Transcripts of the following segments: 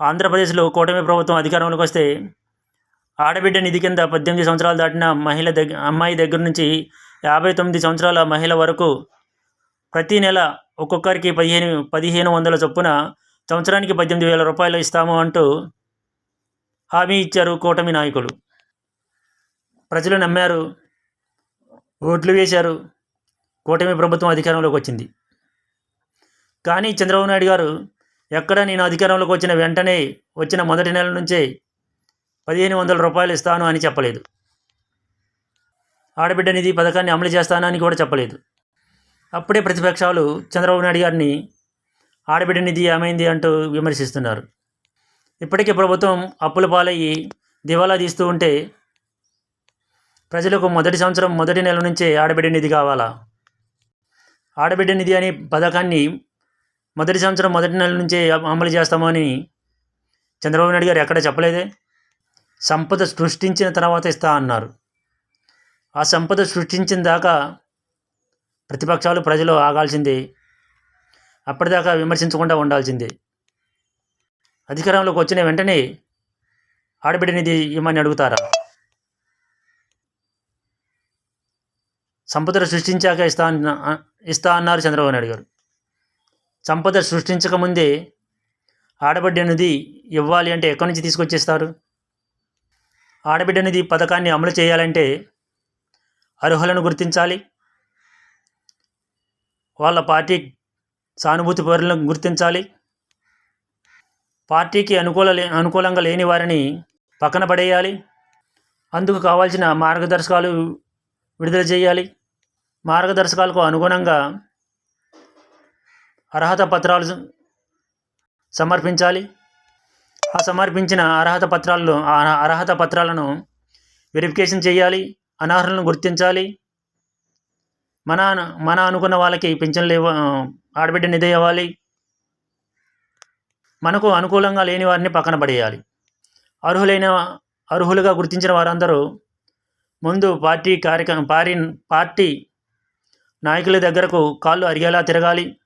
ఆంధ్రప్రదేశ్లో కూటమి ప్రభుత్వం అధికారంలోకి వస్తే ఆడబిడ్డ నిధి కింద పద్దెనిమిది సంవత్సరాలు దాటిన మహిళ దగ్గర అమ్మాయి దగ్గర నుంచి యాభై తొమ్మిది సంవత్సరాల మహిళ వరకు ప్రతి నెల ఒక్కొక్కరికి పదిహేను పదిహేను వందల చొప్పున సంవత్సరానికి పద్దెనిమిది వేల రూపాయలు ఇస్తాము అంటూ హామీ ఇచ్చారు కూటమి నాయకులు. ప్రజలు నమ్మారు ఓట్లు వేశారు కూటమి ప్రభుత్వం అధికారంలోకి వచ్చింది. కానీ చంద్రబాబు నాయుడు గారు ఎక్కడ నేను అధికారంలోకి వచ్చిన వెంటనే వచ్చిన మొదటి నెల నుంచే పదిహేను వందల రూపాయలు ఇస్తాను అని చెప్పలేదు. ఆడబిడ్డ నిధి పథకాన్ని అమలు చేస్తానని కూడా చెప్పలేదు. అప్పుడే ప్రతిపక్షాలు చంద్రబాబు నాయుడు గారిని ఆడబిడ్డ నిధి ఏమైంది అంటూ విమర్శిస్తున్నారు. ఇప్పటికే ప్రభుత్వం అప్పుల పాలయ్యి దివాలా తీస్తూ ఉంటే ప్రజలకు మొదటి సంవత్సరం మొదటి నెల నుంచే ఆడబిడ్డ నిధి కావాలా? ఆడబిడ్డ నిధి అనే పథకాన్ని మొదటి సంవత్సరం మొదటి నెల నుంచే అమలు చేస్తామని చంద్రబాబు నాయుడు గారు ఎక్కడ చెప్పలేదే. సంపద సృష్టించిన తర్వాత ఇస్తా అన్నారు. ఆ సంపద సృష్టించిన దాకా ప్రతిపక్షాలు ప్రజలు ఆగాల్సిందే. అప్పటిదాకా విమర్శించకుండా ఉండాల్సిందే. అధికారంలోకి వచ్చిన వెంటనే ఆడబిడ్డ నిధి ఇమ్మని అడుగుతారా? సంపద సృష్టించాక ఇస్తా ఇస్తా అన్నారు చంద్రబాబు నాయుడు గారు. సంపద సృష్టించకముందే ఆడబిడ్డ అనేది ఇవ్వాలి అంటే ఎక్కడి నుంచి తీసుకొచ్చేస్తారు? ఆడబిడ్డ అనేది పథకాన్ని అమలు చేయాలంటే అర్హులను గుర్తించాలి. వాళ్ళ పార్టీ సానుభూతి పౌరులను గుర్తించాలి. పార్టీకి అనుకూల అనుకూలంగా లేని వారిని పక్కన పడేయాలి. అందుకు కావాల్సిన మార్గదర్శకాలు విడుదల చేయాలి. మార్గదర్శకాలకు అనుగుణంగా అర్హత పత్రాలు సమర్పించాలి. ఆ సమర్పించిన అర్హత పత్రాలను ఆ అర్హత పత్రాలను వెరిఫికేషన్ చేయాలి అనర్హులను గుర్తించాలి. మన మన అనుకున్న వాళ్ళకి పింఛన్లు ఇవ్వ ఆడబిడ్డ నిధి ఇవ్వాలి. మనకు అనుకూలంగా లేని వారిని పక్కన పడేయాలి. అర్హులైన అర్హులుగా గుర్తించిన వారందరూ ముందు పార్టీ కార్యక్రమం పారి పార్టీ నాయకుల దగ్గరకు కాళ్ళు అరిగేలా తిరగాలి.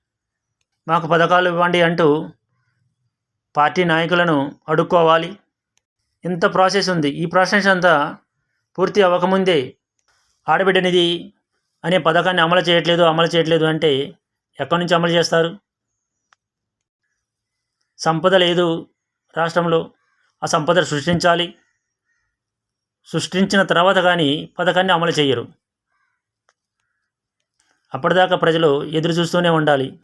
మాకు పథకాలు ఇవ్వండి అంటూ పార్టీ నాయకులను అడుక్కోవాలి. ఇంత ప్రాసెస్ ఉంది. ఈ ప్రాసెస్ అంతా పూర్తి అవ్వకముందే ఆడబిడ్డ నిధి అనే పథకాన్ని అమలు చేయట్లేదు అమలు చేయట్లేదు అంటే ఎక్కడి నుంచి అమలు చేస్తారు? సంపద లేదు రాష్ట్రంలో. ఆ సంపద సృష్టించాలి. సృష్టించిన తర్వాత కానీ పథకాన్ని అమలు చేయరు. అప్పటిదాకా ప్రజలు ఎదురు చూస్తూనే ఉండాలి.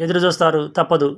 ఎదురు చూస్తారు. తప్పదు.